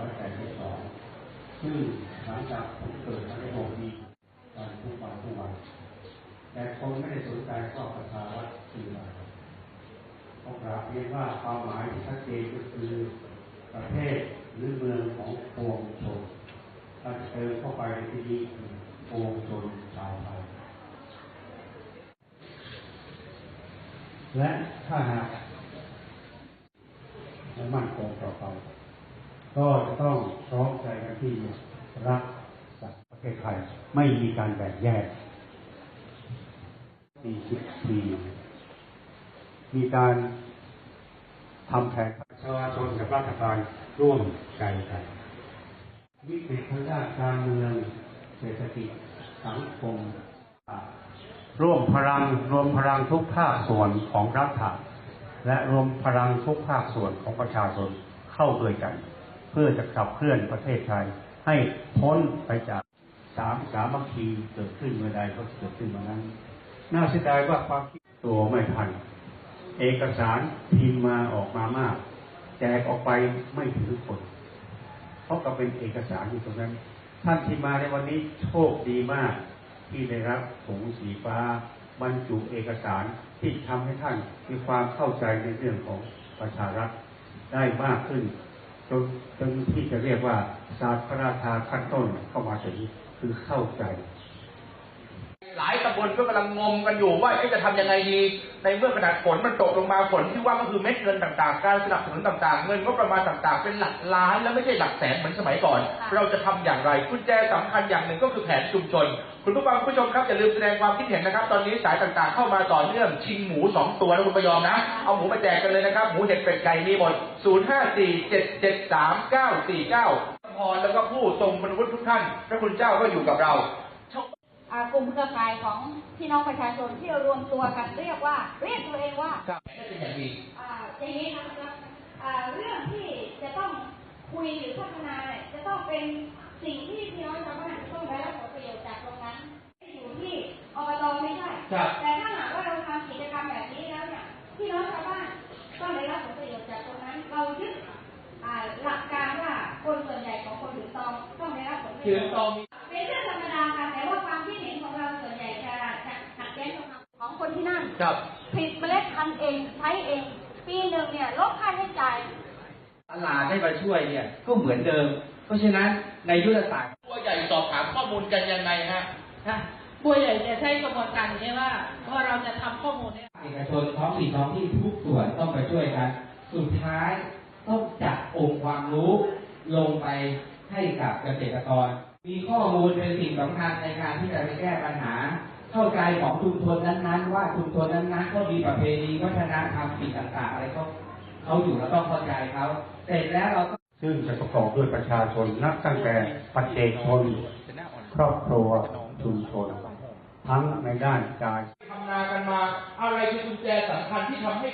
2582ซึ่งหลังจากผมเกิดมาได้6ปีการทุกวันทุกวัน แต่คนไม่ได้สนใจข้อประชารัฐคืออะไรผมกราบเรียนว่าความหมายที่ชัดเจนก็คือประเทศหรือเมืองของปวงชนถ้าเติมเข้าไปในที่นี้คือปวงชนชาวไทยและถ้าหากและมั่นคงต่อไป ก็จะต้องพร้อมใจกันที่รักษาประเทศไทยไม่มีการแบ่งแยก40ปีมีการทำแผนประชาชนกับรัฐบาลร่วมใจกันวิกฤตทางด้านการเมืองเศรษฐกิจสังคมร่วมพลังรวมพลังทุกภาคส่วนของรัฐและรวมพลังทุกภาคส่วนของประชาชนเข้าด้วยกัน เพื่อจะขับเคลื่อนประเทศไทย ให้พ้นไปจากสามสามัคคีเกิดขึ้นเมื่อใดก็เกิดขึ้นเมื่อนั้น น่าเสียดายว่าความคิดตัวไม่ทัน เอกสารพิมพ์มาออกมามากแจกออกไปไม่ถึงทุกคน เพราะก็เป็นเอกสารอยู่ตรงนั้น ท่านที่มาในวันนี้โชคดีมาก ที่ได้รับถุงสีฟ้าบรรจุเอกสารที่ทำให้ท่านมีความเข้าใจในเรื่องของประชารัฐได้มากขึ้นจนที่จะเรียก ว่าศาสตร์พระราชาขั้นต้นเข้ามาถึงคือเข้าใจ ตำบลก็กำลังงมกันอยู่ว่าเอ๊ะจะทำยังไงดี ในเมื่อขนาดฝนมันตกลงมาฝนที่ว่าก็คือเม็ดเงินต่างๆ การสนับสนุนต่างๆ เงินก็ประมาณต่างๆ เป็นหลักล้านแล้วไม่ใช่หลักแสนเหมือนสมัยก่อน เราจะทำอย่างไรกุญแจสำคัญอย่างหนึ่งก็คือแผนชุมชน คุณผู้ฟังคุณผู้ชมครับอย่าลืมแสดงความคิดเห็นนะครับ ตอนนี้สายต่างๆ เข้ามาต่อเนื่องชิงหมูสองตัวนะคุณประยอมนะ เอาหมูมาแจกกันเลยนะครับหมูเห็ดเป็ดไก่มีหมด0 5 4 7 7 3 9 4 9พรแล้วก็ผู้ทรงบรรพุทุกท่านพระคุณเจ้าก็อยู่กับเราอ่า กลุ่มเครือข่ายของพี่น้องประชาชนที่รวมตัวกันเรียกว่า เรียกตัวเองว่าครับได้เป็นอย่างดีอ่าอย่างนี้นะครับอ่าเรื่องที่จะต้องคุยหรือพัฒนาเนี่ยจะต้องเป็นสิ่งที่พี่น้องชาวบ้านจะต้องได้รับผลประโยชน์จากตรงนั้นอยู่ที่อบตไม่ใช่ครับแต่ถ้าหากว่าเราทำกิจกรรมแบบนี้แล้วเนี่ยพี่น้องชาวบ้านต้องได้รับผลประโยชน์จากตรงนั้น เรายึดอ่าหลักการว่าคนส่วนใหญ่ของคนถือตองต้องได้รับผลประโยชน์ คนที่นั่นครับผลิตเมล็ดพันธุ์เองใช้เอง ปีหนึ่งเนี่ยลดค่าใช้จ่ายตลาดได้มาช่วยเนี่ยก็เหมือนเดิม เพราะฉะนั้นในยุทธศาสตร์ตัวใหญ่สอบถามข้อมูลกันยังไงฮะค่ะบัวใหญ่จะใช้กระบวนการอย่างนี้ว่าว่าเราจะทำข้อมูลเนี่ยเอกชนท้องถิ่นท้องที่ทุกส่วนต้องไปช่วยกัน สุดท้ายต้องจัดองค์ความรู้ลงไปให้กับเกษตรกร มีข้อมูลเป็นสิ่งสำคัญในการที่จะไปแก้ปัญหา เข้าใจของชุมชนนั้นๆ ว่าชุมชนนั้นๆก็มีประเพณีวัฒนธรรมสิ่งต่างๆอะไรเขาเขาอยู่เราต้องเข้าใจเขาเสร็จแล้วเราก็ซึ่งจะประกอบด้วยประชาชนนับตั้งแต่ปัจเจกชนครอบครัวชุมชนทั้งในด้านกายทำนากันมาอะไรคือกุญแจสำคัญที่ทำให้